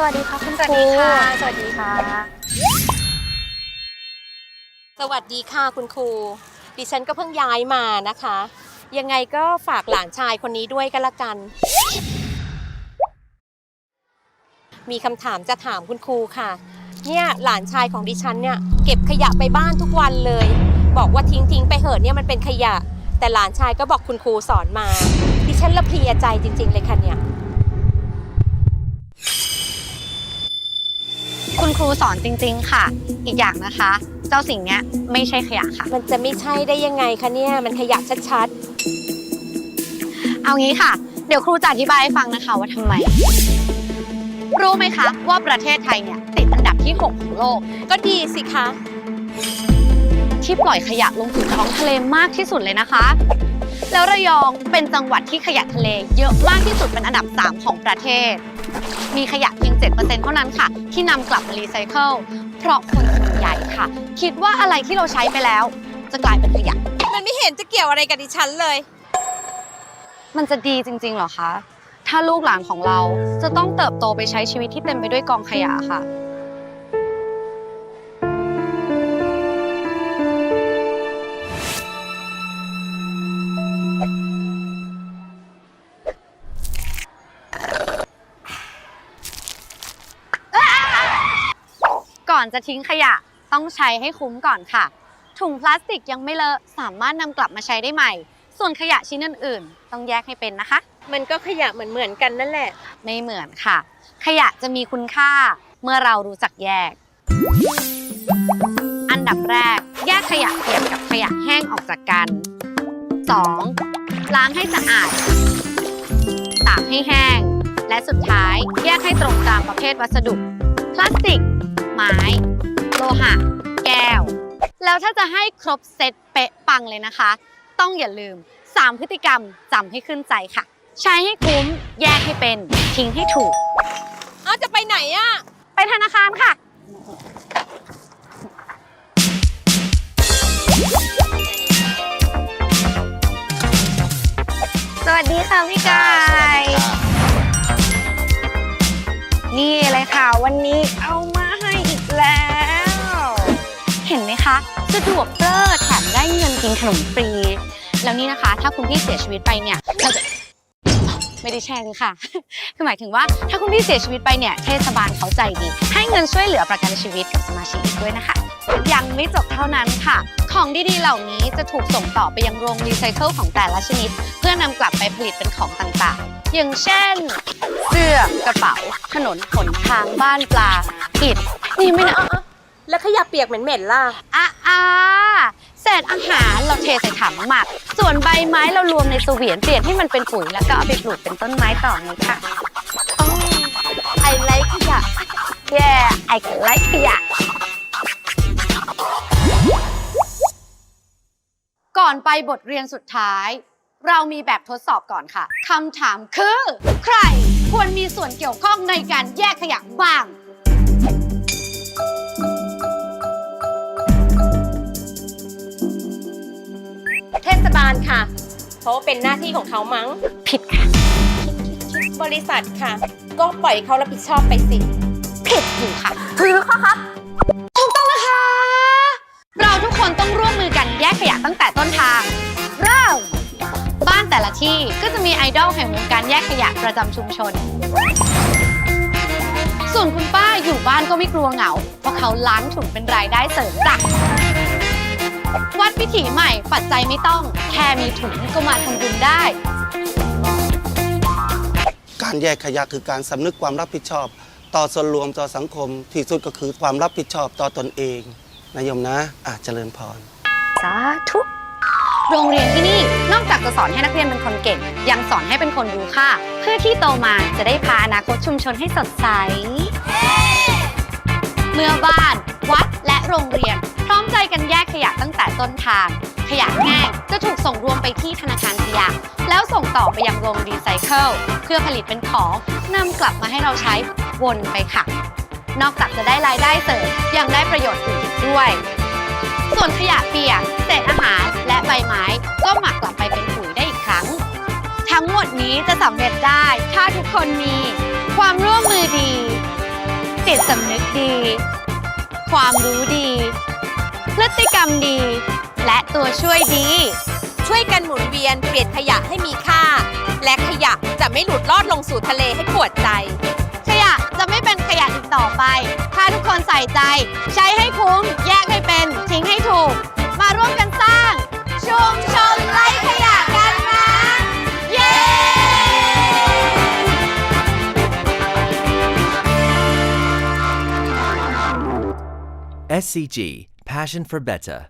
สวัสดีค่ะคุณครู สวัสดีค่ะ สวัสดีค่ะคุณครู ดิฉันก็เพิ่งย้ายมานะคะ ยังไงก็ฝากหลานชายคนนี้ด้วยก็แล้วกัน มีคำถามจะถามคุณครูค่ะ เนี่ยหลานชายของดิฉันเนี่ย เก็บขยะไปบ้านทุกวันเลย บอกว่าทิ้งทิ้งไปเหอะเนี่ยมันเป็นขยะ แต่หลานชายก็บอกคุณครูสอนมา ดิฉันละเพลียใจจริง ๆ เลยค่ะเนี่ย คุณครูสอนจริง ๆ ค่ะ อีกอย่างนะคะ เจ้าสิ่งเนี้ยไม่ใช่ขยะค่ะ มันจะไม่ใช่ได้ยังไงคะเนี่ย มันขยะชัดเอางี้ค่ะ เดี๋ยวครูจะอธิบายให้ฟังนะคะว่าทำไม รู้ไหมคะ ว่าประเทศไทยเนี่ยติดอันดับที่ 6 ของโลก ๆ ก็ดีสิคะ ที่ปล่อยขยะลงสู่ท้องทะเลมากที่สุดเลยนะคะ แล้วระยองเป็นจังหวัดที่ขยะทะเลเยอะมากที่สุดเป็นอันดับ 3 ของประเทศ มีขยะเพียง 7%เท่านั้นค่ะ ที่นำกลับมารีไซเคิลเพราะคนส่วนใหญ่ค่ะ คิดว่าอะไรที่เราใช้ไปแล้ว จะกลายเป็นขยะ มันไม่เห็นจะเกี่ยวอะไรกับดิฉันเลย มันจะดีจริงๆเหรอคะ ถ้าลูกหลานของเราจะต้องเติบโตไปใช้ชีวิตที่เต็มไปด้วยกองขยะค่ะ ก่อนจะทิ้งขยะต้องใช้ให้คุ้มก่อนค่ะ ถุงพลาสติกยังไม่เลอะสามารถนำกลับมาใช้ได้ใหม่ ส่วนขยะชิ้นอื่นๆ ต้องแยกให้เป็นนะคะ มันก็ขยะเหมือนเหมือนๆกันนั่นแหละ ไม่เหมือนค่ะ ขยะจะมีคุณค่าเมื่อเรารู้จักแยก อันดับแรก แยกขยะเปียกกับขยะแห้งออกจากกัน 2. ล้างให้สะอาดตากให้แห้ง และสุดท้ายแยกให้ตรงตามประเภทวัสดุ พลาสติก ไม้ โลหะ แก้ว แล้วถ้าจะให้ครบเซตเป๊ะปังเลยนะคะ ต้องอย่าลืม 3 พฤติกรรมจำให้ขึ้นใจค่ะ ใช้ให้คุ้ม แยกให้เป็น ทิ้งให้ถูกเอาจะไปไหนอะไปธนาคารค่ะ สวัสดีค่ะพี่กายนี่เลยค่ะ วันนี้เอามา สะดวกเลิศแถมได้เงินกินขนมฟรี แล้วนี่นะคะ ถ้าคุณพี่เสียชีวิตไปเนี่ยเราจะไม่ได้แช่งค่ะ คือหมายถึงว่าถ้าคุณพี่เสียชีวิตไปเนี่ย เทศบาลเขาใจดี ให้เงินช่วยเหลือประกันชีวิตกับสมาชิกอีกด้วยนะคะ ยังไม่จบเท่านั้นค่ะ ของดีๆเหล่านี้จะถูกส่งต่อไปยังโรงรีไซเคิลของแต่ละชนิด เพื่อนำกลับไปผลิตเป็นของต่างๆ อย่างเช่น เสื้อกระเป๋า ถนนหนทางบ้านปลาอิฐนี่ไม่นะ แล้วขยะเปียกเหม็นๆล่ะ อะอ่าเศษอาหารเราเทใส่ถังหมัก ส่วนใบไม้เรารวมในสเวียนเปลี่ยนให้มันเป็นปุ๋ยแล้วก็เอาไปปลูกเป็นต้นไม้ต่อไงค่ะไอไลค์ขยะ Yeah I like ขยะ ก่อนไปบทเรียนสุดท้าย เรามีแบบทดสอบก่อนค่ะคำถามคือ ใครควรมีส่วนเกี่ยวข้องในการแยกขยะบ้าง เทศบาลค่ะ เพราะว่าเป็นหน้าที่ของเขามั้ง ผิดค่ะ บริษัทค่ะ ก็ปล่อยเขารับผิดชอบไปสิ ผิดอยู่ค่ะ ถือค่ะครับถูกต้องนะคะ เราทุกคนต้องร่วมมือกันแยกขยะตั้งแต่ต้นทาง เริ่ม บ้านแต่ละที่ก็จะมีไอดอลแห่งวงการแยกขยะประจำชุมชน ส่วนคุณป้าอยู่บ้านก็ไม่กลัวเหงา เพราะเขาล้างถุงเป็นรายได้เสริมจ้ะ วัดวิถีใหม่ปัจจัยไม่ต้อง แค่มีถุงก็มาทำบุญได้ การแยกขยะคือการสำนึกความรับผิดชอบ ต่อส่วนรวมต่อสังคมที่สุดก็คือความรับผิดชอบต่อตนเองนายมนะอาจเจริญพร สาธุ โรงเรียนที่นี่นอกจากจะสอนให้นักเรียนเป็นคนเก่ง ยังสอนให้เป็นคนรู้ค่า เพื่อที่โตมาจะได้พาอนาคตชุมชนให้สดใส เมื่อบ้าน วัดและโรงเรียนพร้อมใจกันแยกขยะตั้ง แต่ต้นทาง ขยะแห้งจะถูกส่งรวมไปที่ธนาคารขยะ แล้วส่งต่อไปยังโรงรีไซเคิลเพื่อผลิตเป็นของนำกลับมาให้เราใช้วนไปค่ะ นอกจากจะได้รายได้เสริมยังได้ประโยชน์อื่นด้วย ส่วนขยะเปียกเศษอาหารและใบไม้ก็หมักกลับไปเป็นปุ๋ยได้อีกครั้ง ทั้งหมดนี้จะสำเร็จได้ถ้าทุกคนมีความร่วมมือดีจิตสำนึกดี ความรู้ดี พฤติกรรมดี และตัวช่วยดี ช่วยกันหมุนเวียนเปลี่ยนขยะให้มีค่า และขยะจะไม่หลุดลอดลงสู่ทะเลให้ปวดใจ ขยะจะไม่เป็นขยะอีกต่อไป ถ้าทุกคนใส่ใจ ใช้ให้คุ้ม แยกให้เป็น ทิ้งให้ถูก มาร่วมกันสร้าง ชุมชนไร้ขยะกันนะเย้ SCG Passion for Better